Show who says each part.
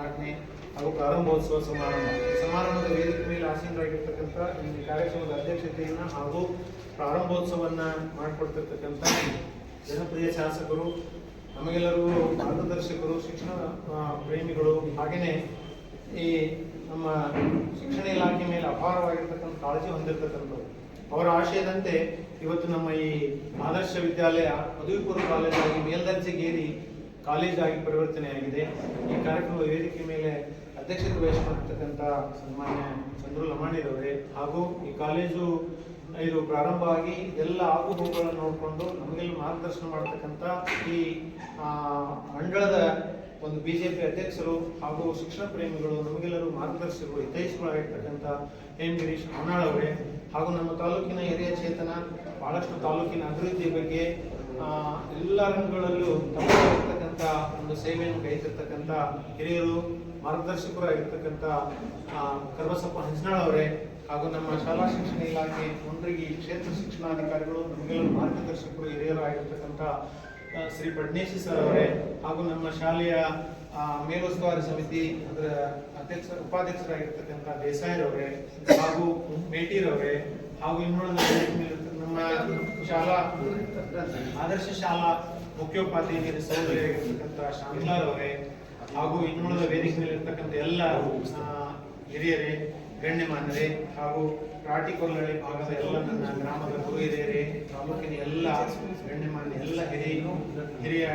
Speaker 1: ನಾಲ್ಕನೇ ಹಾಗೂ ಪ್ರಾರಂಭೋತ್ಸವ ಸಮಾರಂಭ. ಸಮಾರಂಭದ ವೇದಿಕೆ ಮೇಲೆ ಆಸೀನರಾಗಿರ್ತಕ್ಕಂಥ ಈ ಕಾರ್ಯಕ್ರಮದ ಅಧ್ಯಕ್ಷತೆಯನ್ನು ಹಾಗೂ ಪ್ರಾರಂಭೋತ್ಸವವನ್ನು ಮಾಡಿಕೊಡ್ತಿರ್ತಕ್ಕಂಥ ಜನಪ್ರಿಯ ಶಾಸಕರು ನಮಗೆಲ್ಲರೂ ಮಾರ್ಗದರ್ಶಕರು, ಶಿಕ್ಷಣ ಪ್ರೇಮಿಗಳು ಹಾಗೆಯೇ ಈ ನಮ್ಮ ಶಿಕ್ಷಣ ಇಲಾಖೆ ಮೇಲೆ ಅಪಾರವಾಗಿರ್ತಕ್ಕಂಥ ಕಾಳಜಿ ಹೊಂದಿರತಕ್ಕಂಥವ್ರು. ಅವರ ಆಶಯದಂತೆ ಇವತ್ತು ನಮ್ಮ ಈ ಆದರ್ಶ ವಿದ್ಯಾಲಯ ಪದವಿ ಪೂರ್ವ ಕಾಲೇಜಾಗಿ ಮೇಲ್ದರ್ಜೆಗೇರಿ ಕಾಲೇಜಾಗಿ ಪರಿವರ್ತನೆಯಾಗಿದೆ. ಈ ಕಾರ್ಯಕ್ರಮದ ವೇದಿಕೆ ಮೇಲೆ ಅಧ್ಯಕ್ಷತೆ ವಹಿಸಿಕೊಂಡಿರ್ತಕ್ಕಂಥ ಸನ್ಮಾನ್ಯ ಚಂದ್ರು ಲಮಾಣಿರವರೇ ಹಾಗೂ ಈ ಕಾಲೇಜು ಇದು ಪ್ರಾರಂಭ ಆಗಿ ಎಲ್ಲ ಆಗು ಹೋಗುಗಳನ್ನು ನೋಡಿಕೊಂಡು ನಮಗೆಲ್ಲ ಮಾರ್ಗದರ್ಶನ ಮಾಡತಕ್ಕಂಥ ಈ ಮಂಡಳದ ಒಂದು ಬಿಜೆಪಿ ಅಧ್ಯಕ್ಷರು ಹಾಗೂ ಶಿಕ್ಷಣ ಪ್ರೇಮಿಗಳು ನಮಗೆಲ್ಲರೂ ಮಾರ್ಗದರ್ಶಕರು, ಹಿತೈಷಿಗಳಾಗಿರ್ತಕ್ಕಂಥ ಎಂ ಗಿರೀಶ್ ಹೊನ್ನಾಳ್ ಅವರೇ. ಹಾಗೂ ನಮ್ಮ ತಾಲೂಕಿನ ಹಿರಿಯ ಚೇತನ, ಬಹಳಷ್ಟು ತಾಲೂಕಿನ ಅಭಿವೃದ್ಧಿ ಬಗ್ಗೆ ಎಲ್ಲ ರಂಗಗಳಲ್ಲೂ ತಮ್ಮದಾಗಿರ್ತಕ್ಕಂಥ ಒಂದು ಸೇವೆಯನ್ನು ಕೈತಿರ್ತಕ್ಕಂಥ ಹಿರಿಯರು ಮಾರ್ಗದರ್ಶಕರು ಆಗಿರ್ತಕ್ಕಂಥ ಆ, ಕರ್ಬಸಪ್ಪ ಹಂಚನಾಳ್ ಅವರೇ ಹಾಗೂ ನಮ್ಮ ಶಾಲಾ ಶಿಕ್ಷಣ ಇಲಾಖೆ ಮುಂಡ್ರಿಗಿ ಕ್ಷೇತ್ರ ಶಿಕ್ಷಣಾಧಿಕಾರಿಗಳು ನಮಗೆಲ್ಲ ಮಾರ್ಗದರ್ಶಕರು ಹಿರಿಯರು ಆಗಿರ್ತಕ್ಕಂಥ ಶ್ರೀ ಪಡ್ನೇಶಿ ಸರ್ ಅವರೇ ಹಾಗೂ ನಮ್ಮ ಶಾಲೆಯ ಮೇಲುಸ್ತುವಾರಿ ಸಮಿತಿ ಅದರ ಅಧ್ಯಕ್ಷ ಉಪಾಧ್ಯಕ್ಷರಾಗಿರ್ತಕ್ಕಂಥ ದೇಸಾಯರವರೇ ಹಾಗೂ ಮೇಟಿರವರೇ ಹಾಗೂ ಇನ್ನುಳಿದ ನಮ್ಮ ಶಾಲಾ, ಆದರ್ಶ ಶಾಲಾ ಮುಖ್ಯೋಪಾಧ್ಯಾಯರು ಸಹೋದರಿಯಾಗಿರ್ತಕ್ಕಂಥ ಶಾಂತಿಲಾಲ್ ಅವರೇ, ಹಾಗೂ ಇನ್ನುಳಿದ ವೇದಿಕೆ ಮೇಲೆ ಇರ್ತಕ್ಕಂಥ ಎಲ್ಲ ಹಿರಿಯರೇ, ಗಣ್ಯಮಾನ್ಯರೇ, ಹಾಗೂ ರಾಟಿಕೊಲ್ಲಳ್ಳಿ ಭಾಗದ ಎಲ್ಲ ನನ್ನ ಗ್ರಾಮದ ಗುರು ಹಿರಿಯರೇ ತಾಲೂಕಿನ ಎಲ್ಲ ಗಣ್ಯಮಾನ್ಯ, ಎಲ್ಲ ಹಿರಿಯ ಹಿರಿಯ